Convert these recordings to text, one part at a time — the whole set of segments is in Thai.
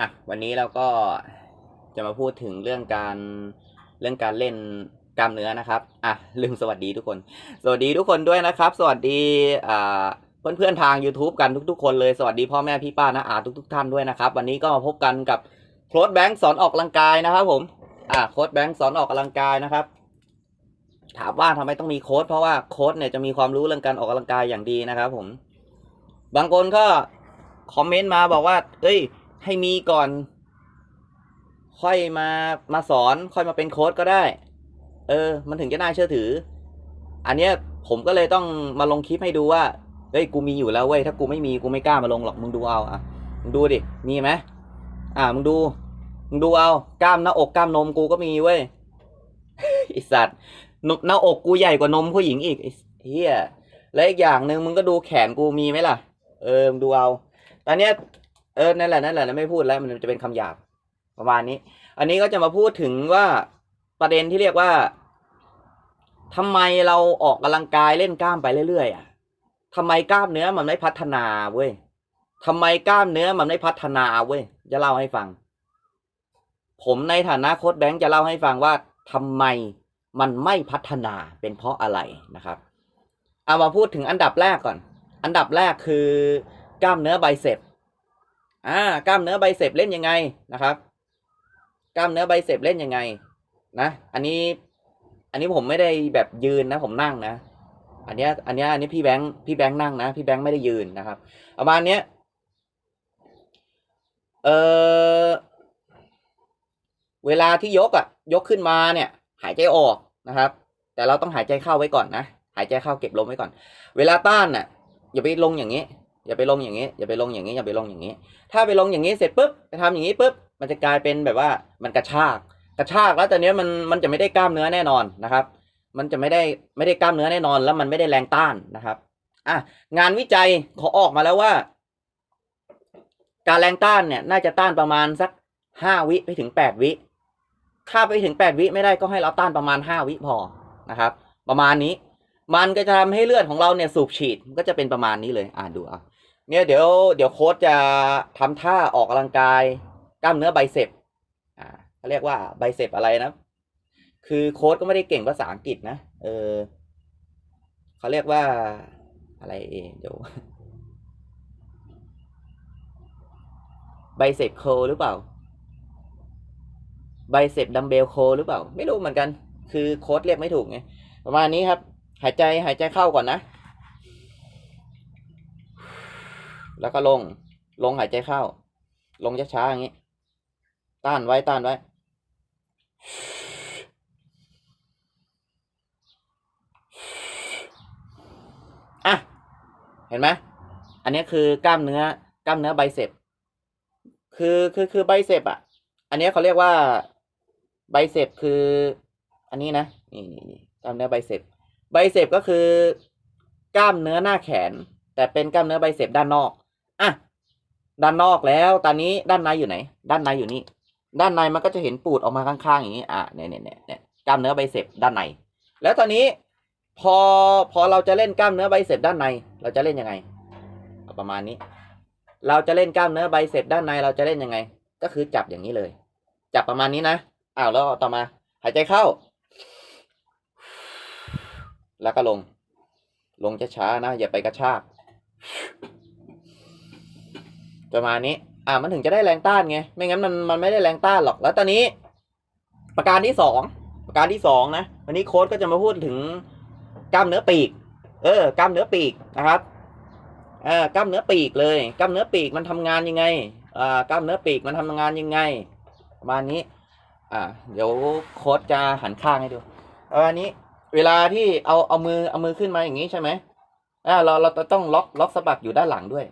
อะวันนี้เราก็จะมาพูดถึงเรื่องการเรื่องการเล่นกล้ามเนื้อนะครับ อะลืมสวัสดีทุกคน สวัสดีทุกคนด้วยนะครับ สวัสดีอ่าเพื่อนๆทาง YouTube กันทุก ๆ คนเลยสวัสดีพ่อแม่พี่ป้านะอาทุก ๆ ท่านด้วยนะครับ วันนี้ก็มาพบกันกับโค้ดแบงค์สอนออกกำลังกายนะครับ ผม อะโค้ดแบงค์สอนออกกำลังกายนะครับ ถามว่าทำไมต้องมีโค้ดเพราะว่าโค้ดเนี่ยจะมีความรู้เรื่องการออกกำลังกายอย่างดีนะครับ ผม บางคนก็คอมเมนต์มาบอกว่า เอ้ย ให้มีก่อน ค่อยมามาสอน ค่อยมาเป็นโค้ดก็ได้ เออ มันถึงจะน่าเชื่อถือ อันเนี้ยผมก็เลยต้องมาลงคลิปให้ดูว่าเฮ้ยกูมีอยู่แล้วเว้ยถ้ากูไม่มีกูไม่กล้ามาลงหรอกมึงดูเอาอะมึงดูดิมีไหมอ่ามึงดูมึงดูเอากล้ามหน้าอกกล้ามนมกูก็มีเว้ยไอสัตว์นหน้าอกกูใหญ่กว่านมผู้หญิงอีกเฮียและอีกอย่างหนึ่งมึงก็ดูแขนกูมีไหมล่ะ เออมึงดูเอาตอนเนี้ย เออ นั่นแหละ นั่นแหละไม่พูดแล้ว มันจะเป็นคำหยาบประมาณนี้ อันนี้ก็จะมาพูดถึงว่าประเด็นที่เรียกว่าทำไมเราออกกำลังกายเล่นกล้ามไปเรื่อยๆอะทำไมกล้ามเนื้อมันไม่พัฒนาเว้ยทำไมกล้ามเนื้อมันไม่พัฒนาเว้ย จะเล่าให้ฟัง ผมในฐานะโค้ชแบงค์จะเล่าให้ฟังว่าทำไมมันไม่พัฒนาเป็นเพราะอะไรนะครับ เอามาพูดถึงอันดับแรกก่อน อันดับแรกคือกล้ามเนื้อไบเซป อ่ากล้ามเนื้อไบเซปเล่นยังไงนะครับ กล้ามเนื้อไบเซปเล่นยังไง นะอันนี้ อันนี้ผมไม่ได้แบบยืนนะผมนั่งนะอันเนี้ยอันเนี้ยอันนี้พี่แบงค์พี่แบงค์นั่งนะพี่แบงค์ไม่ได้ยืนนะครับประมาณเนี้ยเออเวลาที่ยกอะยกขึ้นมาเนี่ย หายใจออกนะครับ แต่เราต้องหายใจเข้าไว้ก่อนนะหายใจเข้าเก็บลมไว้ก่อน เวลาต้านน่ะอย่าไปลงอย่างนี้ อย่าไปลงอย่างนี้ อย่าไปลงอย่างนี้ อย่าไปลงอย่างนี้ ถ้าไปลงอย่างนี้เสร็จปุ๊บไปทำอย่างนี้ปุ๊บ มันจะกลายเป็นแบบว่ามันกระชาก กระชากแล้วตอนนี้ยมันมันจะไม่ได้กล้ามเนื้อแน่นอนนะครับ มันจะไม่ได้ไม่ได้กล้ามเนื้อแน่นอน แล้วมันไม่ได้แรงต้านนะครับ อะงานวิจัยเขาออกมาแล้วว่า การแรงต้านเนี่ย น่าจะต้านประมาณสักห้าวิไปถึงแปดวิ ถ้าไปถึงแปดวิไม่ได้ก็ให้เราต้านประมาณห้าวิพอนะครับ ประมาณนี้ มันก็จะทำให้เลือดของเราเนี่ยสูบฉีดมันก็จะเป็นประมาณนี้เลย อ่าดูเอาเนี่ยเดี๋ยวเดี๋ยวโค้ชจะทำท่าออกกำลังกาย กล้ามเนื้อไบเซปอ่าเขาเรียกว่าไบเซปอะไรนะ คือโค้ดก็ไม่ได้เก่งภาษาอังกฤษนะ เออเขาเรียกว่าอะไรเองเดี๋ยวไบเซปโคหรือเปล่าไบเซปดัมเบลโคหรือเปล่า ไม่รู้เหมือนกัน คือโค้ดเรียกไม่ถูกไง ประมาณนี้ครับ หายใจหายใจเข้าก่อนนะ แล้วก็ลง ลงหายใจเข้า ลงช้าๆอย่างนี้ ต้านไว้ต้านไว้ อะ เห็นไหมอันนี้คือกล้ามเนื้อกล้ามเนื้อไบเซปคือคือคือไบเซปอะ อันนี้เขาเรียกว่าไบเซปคือ อันนี้นะ นี่นี่นี่กล้ามเนื้อไบเซป ไบเซปก็คือกล้ามเนื้อหน้าแขน แต่เป็นกล้ามเนื้อไบเซปด้านนอกอะด้านนอกแล้ว ตอนนี้ด้านในอยู่ไหน ด้านในอยู่นี่ ด้านในมันก็จะเห็นปูดออกมาข้างๆอย่างนี้ อะเนี่ยเนี่ยเนี่ยเนี่ยกล้ามเนื้อไบเซปด้านใน แล้วตอนนี้พอพอเราจะเล่นกล้ามเนื้อไบเซปด้านใน เราจะเล่นยังไงเอาประมาณนี้ เราจะเล่นกล้ามเนื้อไบเซปด้านในเราจะเล่นยังไง ก็คือจับอย่างนี้เลย จับประมาณนี้นะ อ้าวแล้วต่อมา หายใจเข้า แล้วก็ลง ลงช้าๆนะ อย่าไปกระชาก ประมาณนี้ อ่ามันถึงจะได้แรงต้านไง ไม่งั้นมันมันไม่ได้แรงต้านหรอก แล้วตอนนี้ ประการที่สอง ประการที่สองนะ วันนี้โค้ดก็จะมาพูดถึงกล้ามเนื้อปีก เออ กล้ามเนื้อปีกนะครับเออกล้ามเนื้อปีกเลย กล้ามเนื้อปีกมันทำงานยังไง อ่ากล้ามเนื้อปีกมันทำงานยังไง ประมาณนี้ อ่า เดี๋ยวโค้ดจะหันข้างให้ดูประมาณนี้ เวลาที่เอาเอามือเอามือขึ้นมาอย่างนี้ใช่ไหมอ่าเราเราต้องล็อกล็อกสะบักอยู่ด้านหลังด้วย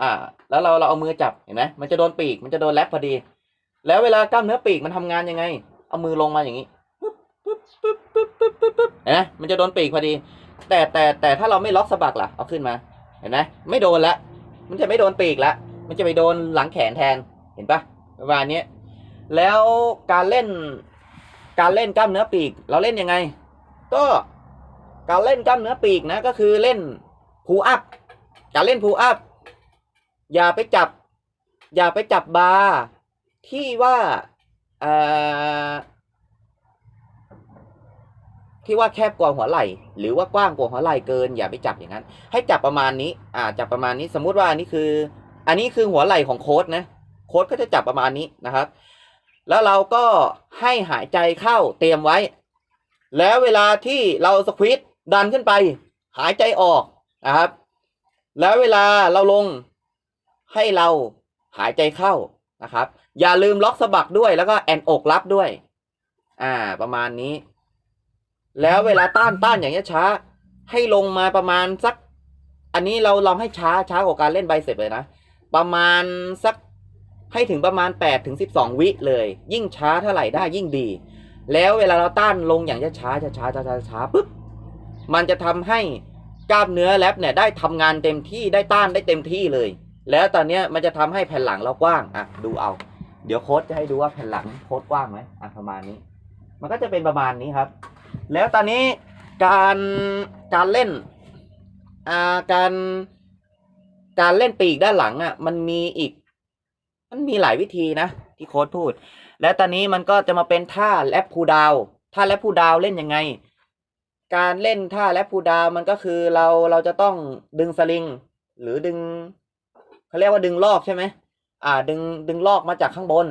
อ่า แล้วเราเราเอามือจับเห็นไหมมันจะโดนปีกมันจะโดนแรปพอดี แล้วเวลากล้ามเนื้อปีกมันทำงานยังไง เอามือลงมาอย่างนี้ปึ๊บปึ๊บปึ๊บปึ๊บปึ๊บปึ๊บปึ๊บเห็นไหมมันจะโดนปีกพอดี แต่แต่แต่ถ้าเราไม่ล็อกสะบักล่ะเอาขึ้นมาเห็นไหมไม่โดนละมันจะไม่โดนปีกละมันจะไปโดนหลังแขนแทนเห็นปะประมาณนี้แล้วการเล่นการเล่นกล้ามเนื้อปีก เราเล่นยังไง ก็การเล่นกล้ามเนื้อปีกนะ ก็คือเล่นพูอัพการเล่นพูอัพอย่าไปจับ อย่าไปจับบาร์ที่ว่าเออที่ว่าแคบกว่าหัวไหล่หรือว่ากว้างกว่าหัวไหล่เกิน อย่าไปจับอย่างนั้น ให้จับประมาณนี้ อ่า จับประมาณนี้สมมุติว่าอันนี้คือ อันนี้คือหัวไหล่ของโค้ดนะโค้ดก็จะจับประมาณนี้นะครับ แล้วเราก็ให้หายใจเข้าเตรียมไว้ แล้วเวลาที่เราสควิตดันขึ้นไป หายใจออกนะครับ แล้วเวลาเราลงให้เราหายใจเข้านะครับ อย่าลืมล็อกสะบักด้วยแล้วก็แอนอกรับด้วย อ่า ประมาณนี้ แล้วเวลาต้านต้านอย่างเงี้ช้า ให้ลงมาประมาณสัก อันนี้เราเราให้ช้าช้ากว่าการเล่นไบเซ็ปเลยนะ ประมาณสักให้ถึงประมาณ8ถึง12 วิเลย ยิ่งช้าเท่าไหร่ได้ยิ่งดี แล้วเวลาเราต้านลงอย่างช้าช้าช้าช้าช้าช้าปุ๊บมันจะทำให้กล้ามเนื้อแลบเนี่ยได้ทำงานเต็มที่ได้ต้านได้เต็มที่เลย แล้วตอนเนี้ยมันจะทำให้แผ่นหลังเรากว้างอะดูเอา เดี๋ยวโค้ดจะให้ดูว่าแผ่นหลังโค้ดกว้างไหมอะประมาณนี้ มันก็จะเป็นประมาณนี้ครับ แล้วตอนนี้การการเล่นอ่าการการเล่นปีกด้านหลังอะ มันมีอีก มันมีหลายวิธีนะที่โค้ดพูด แล้วตอนนี้มันก็จะมาเป็นท่าแลปพูดาวท่าแลปพูดาวเล่นยังไง การเล่นท่าแลปพูดาวมันก็คือเราเราจะต้องดึงสลิง หรือดึงเขาเรียกว่าดึงลอกใช่ไหมอ่า ดึงดึงลอกมาจากข้างบน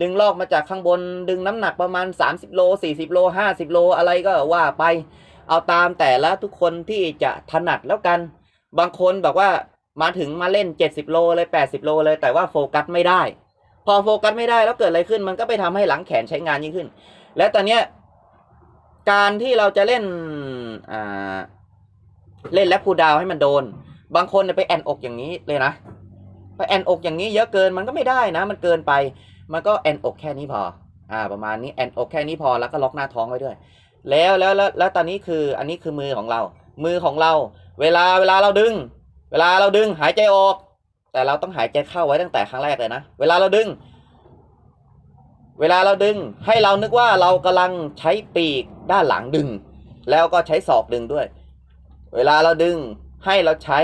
ดึงลอกมาจากข้างบน ดึงน้ำหนักประมาณ 30 โล 40 โล 50 โลอะไรก็ว่าไป เอาตามแต่ละทุกคนที่จะถนัดแล้วกัน บางคนบอกว่ามาถึงมาเล่น 70 โลเลย 80 โลเลยแต่ว่าโฟกัสไม่ได้ พอโฟกัสไม่ได้แล้วเกิดอะไรขึ้น มันก็ไปทำให้หลังแขนใช้งานยิ่งขึ้น และตอนเนี้ยการที่เราจะเล่นอ่าเล่นแลปพูดาวให้มันโดน บางคนไปแอนอกอย่างนี้เลยนะไปแอนอกอย่างนี้เยอะเกินมันก็ไม่ได้นะ มันเกินไป มันก็แอนอกแค่นี้พอ อ่า ประมาณนี้แอนอกแค่นี้พอแล้วก็ล็อกหน้าท้องไว้ด้วย แล้วแล้วแล้วแล้วตอนนี้คืออันนี้คือมือของเรา มือของเรา เวลาเวลาเราดึง เวลาเราดึงหายใจออก แต่เราต้องหายใจเข้าไว้ตั้งแต่ครั้งแรกเลยนะ เวลาเราดึง เวลาเราดึง ให้เรานึกว่าเรากำลังใช้ปีกด้านหลังดึง แล้วก็ใช้ศอกดึงด้วย เวลาเราดึงให้เราใช้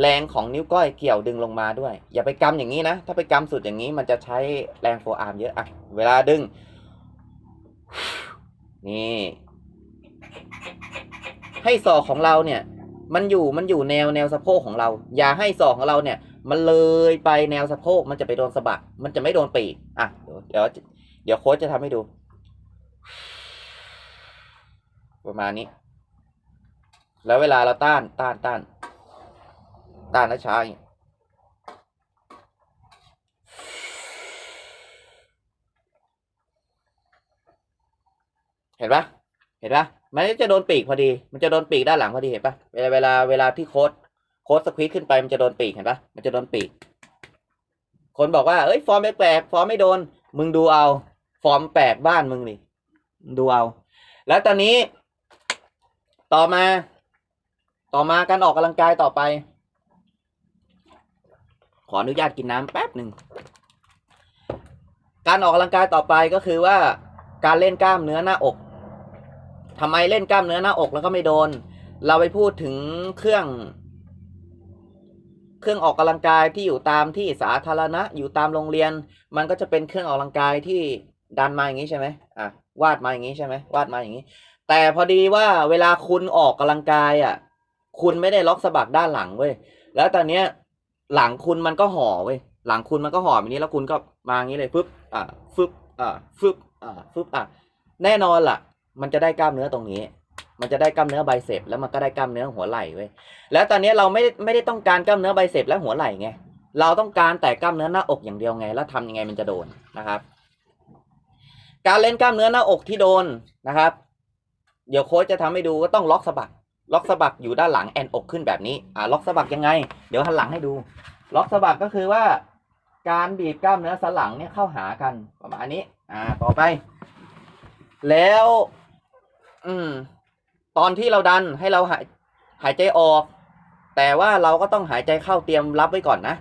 แรงของนิ้วก้อยเกี่ยวดึงลงมาด้วย อย่าไปกำอย่างนี้นะ ถ้าไปกำสุดอย่างนี้มันจะใช้แรงโฟอาร์มเยอะอะเวลาดึง นี่ ให้ศอกของเราเนี่ย มันอยู่มันอยู่แนวแนวสะโพกของเรา อย่าให้ศอกของเราเนี่ย มันเลยไปแนวสะโพกมันจะไปโดนสะบัก มันจะไม่โดนปีกอะเดี๋ยวเดี๋ยวเดี๋ยวโค้ชจะทำให้ดู ประมาณนี้ แล้วเวลาเราต้านต้านต้าน ต้านนะช้าอย่างเห็นปะเห็นปะมันจะโดนปีกพอดี มันจะโดนปีกด้านหลังพอดีเห็นปะเวลาเวลาเวลาที่โค้ด ค้ดสควีตขึ้นไปมันจะโดนปีกเห็นปะมันจะโดนปีก คนบอกว่าเอ้ยฟอร์มแปลกฟอร์มไม่โดน มึงดูเอา ฟอร์มแปลกบ้านมึงนี่ดูเอา แล้วตอนนี้ ต่อมา ต่อมาการออกกำลังกายต่อไป ขออนุญาตกินน้ำแป๊บหนึ่งการออกกำลังกายต่อไปก็คือว่าการเล่นกล้ามเนื้อหน้าอกทำไมเล่นกล้ามเนื้อหน้าอกแล้วก็ไม่โดน เราไปพูดถึงเครื่อง เครื่องออกกำลังกายที่อยู่ตามที่สาธารณะ อยู่ตามโรงเรียน มันก็จะเป็นเครื่องออกกำลังกายที่ดันมาอย่างนี้ใช่ไหมอะวาดมาอย่างนี้ใช่ไหมวาดมาอย่างนี้ แต่พอดีว่าเวลาคุณออกกำลังกายอะ คุณไม่ได้ล็อกสะบักด้านหลังเว้ยแล้วตอนเนี้ยหลังคุณมันก็ห่อเว้ยหลังคุณมันก็ห่อแบบนี้แล้วคุณก็มาอย่างนี้เลยฟึบอ่าฟึบอ่าฟึบอ่าฟึบอะแน่นอนล่ะ มันจะได้กล้ามเนื้อตรงนี้ มันจะได้กล้ามเนื้อไบเซปแล้วมันก็ได้กล้ามเนื้อหัวไหล่เว้ยแล้วตอนนี้เราไม่ไม่ได้ต้องการกล้ามเนื้อไบเซปและหัวไหล่ไงเราต้องการแต่กล้ามเนื้อหน้าอกอย่างเดียวไง แล้วทำยังไงมันจะโดนนะครับ การเล่นกล้ามเนื้อหน้าอกที่โดนนะครับ เดี๋ยวโค้ชจะทำให้ดูก็ต้องล็อกสะบัก ล็อกสะบักอยู่ด้านหลังแอนอกขึ้นแบบนี้อ่าล็อกสะบักยังไง เดี๋ยวหันหลังให้ดู ล็อกสะบักก็คือว่า การบีบกล้ามเนื้อสันหลังเนี่ยเข้าหากันประมาณนี้ อ่า ต่อไป แล้ว อืม ตอนที่เราดันให้เราหายหายใจออก แต่ว่าเราก็ต้องหายใจเข้าเตรียมรับไว้ก่อนนะ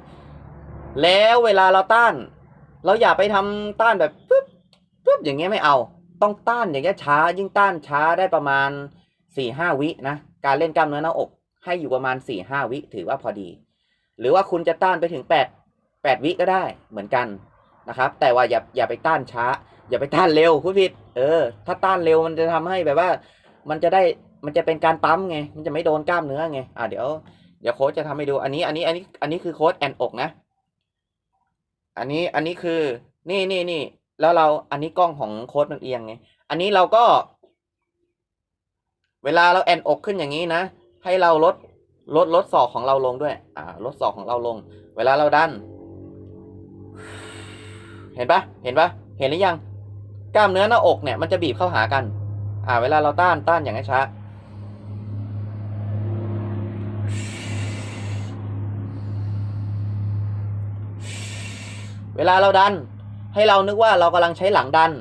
แล้วเวลาเราต้าน เราอย่าไปทำต้านแบบปึ๊บปึ๊บอย่างเงี้ยไม่เอา ต้องต้านอย่างเงี้ยช้า ยิ่งต้านช้าได้ประมาณสี่ห้าวินะการเล่นกล้ามเนื้อหน้าอก ให้อยู่ประมาณสี่ห้าวิถือว่าพอดี หรือว่าคุณจะต้านไปถึงแปดแ8วิก็ได้เหมือนกันนะครับ แต่ว่าอย่าอย่าไปต้านช้า อย่าไปต้านเร็วพูดผิด เออ ถ้าต้านเร็วมันจะทำให้แบบว่า มันจะได้ มันจะเป็นการปั๊มไง มันจะไม่โดนกล้ามเนื้อไง อ่าเดี๋ยว เดี๋ยวโค้ชจะทำให้ดู อันนี้ อันนี้ อันนี้ อันนี้คือโค้ชแอนอกนะ อันนี้ อันนี้คือ นี่นี่นี่ แล้วเรา อันนี้กล้องของโค้ชมันเอียงไง อันนี้เราก็ เวลาเราแอนอกขึ้นอย่างนี้นะ ให้เราลด ลด ลดศอกของเราลงด้วย อ่า ลดศอกของเราลง เวลาเราดัน เห็นปะเห็นปะเห็นหรือยัง กล้ามเนื้อหน้าอกเนี่ย มันจะบีบเข้าหากัน อ่า เวลาเราต้าน ต้านอย่างช้า เวลาเราดัน ให้เรานึกว่าเรากำลังใช้หลังดัน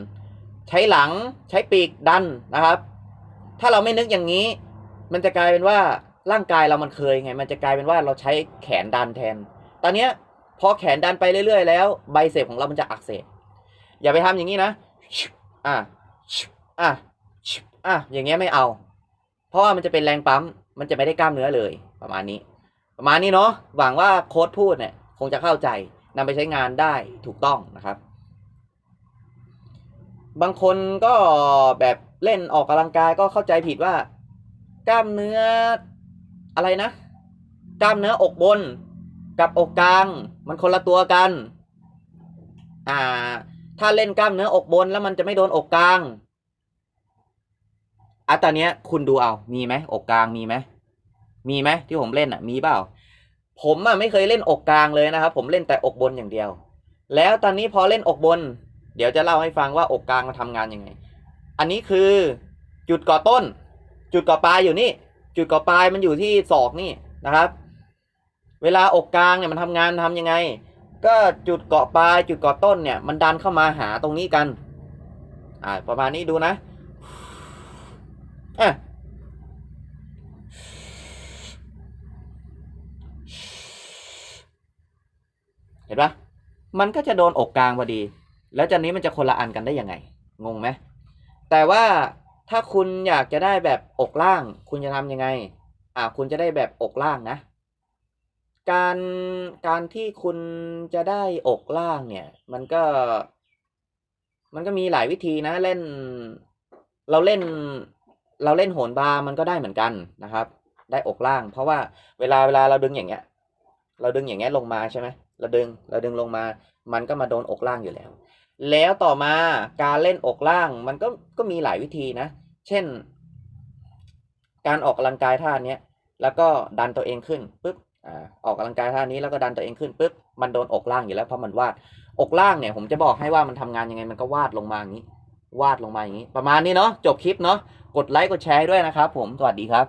ใช้หลังใช้ปีกดันนะครับ ถ้าเราไม่นึกอย่างนี้ มันจะกลายเป็นว่าร่างกายเรามันเคยไง มันจะกลายเป็นว่าเราใช้แขนดันแทน ตอนเนี้ยพอแขนดันไปเรื่อยๆ แล้วไบเซปของเรามันจะอักเสบ อย่าไปทำอย่างนี้นะ อะ อะ อะ อย่างเงี้ยไม่เอา เพราะว่ามันจะเป็นแรงปั๊ม มันจะไม่ได้กล้ามเนื้อเลย ประมาณนี้ ประมาณนี้เนาะ หวังว่าโค้ดพูดเนี่ย คงจะเข้าใจ นำไปใช้งานได้ถูกต้องนะครับ บางคนก็แบบเล่นออกกำลังกายก็เข้าใจผิดว่า กล้ามเนื้ออะไรนะ กล้ามเนื้ออกบน กับอกกลาง มันคนละตัวกัน อ่า ถ้าเล่นกล้ามเนื้ออกบนแล้วมันจะไม่โดนอกกลางอะตอนเนี้ยคุณดูเอา มีไหมอกกลางมีไหมมีไหมที่ผมเล่นอะ มีเปล่า ผมอะไม่เคยเล่นอกกลางเลยนะครับ ผมเล่นแต่อกบนอย่างเดียว แล้วตอนนี้พอเล่นอกบน เดี๋ยวจะเล่าให้ฟังว่าอกกลางมันทำงานยังไง อันนี้คือจุดก่อต้น จุดก่อปลายอยู่นี่ จุดก่อปลายมันอยู่ที่ศอกนี่นะครับ เวลาอกกลางเนี่ยมันทำงานทำยังไง ก็จุดเกาะปลายจุดเกาะต้นเนี่ยมันดันเข้ามาหาตรงนี้กัน อ่าประมาณนี้ดูนะอะ เห็นปะมันก็จะโดนอกกลางพอดี แล้วจากนี้มันจะคนละอันกันได้ยังไง งงไหมแต่ว่าถ้าคุณอยากจะได้แบบอกล่าง คุณจะทำยังไง อ่า คุณจะได้แบบอกล่างนะ การการที่คุณจะได้อกล่างเนี่ย มันก็ มันก็มีหลายวิธีนะ เล่น เราเล่น เราเล่นโหนบาร์มันก็ได้เหมือนกันนะครับ ได้อกล่าง เพราะว่าเวลาเวลาเราดึงอย่างเงี้ย เราดึงอย่างเงี้ยลงมาใช่ไหม เราดึงเราดึงลงมา มันก็มาโดนอกล่างอยู่แล้ว แล้วต่อมาการเล่นอกล่างมันก็ก็มีหลายวิธีนะ เช่น การออกกำลังกายท่าเนี้ยแล้วก็ดันตัวเองขึ้นปุ๊บออกกำลังกายท่านี้แล้วก็ดันตัวเองขึ้นปุ๊บมันโดนอกล่างอยู่แล้วเพราะมันวาดอกล่างเนี่ย ผมจะบอกให้ว่ามันทำงานยังไงมันก็วาดลงมาอย่างนี้ วาดลงมาอย่างนี้ ประมาณนี้เนาะจบคลิปเนาะกดไลค์กดแชร์ด้วยนะครับ ผมสวัสดีครับ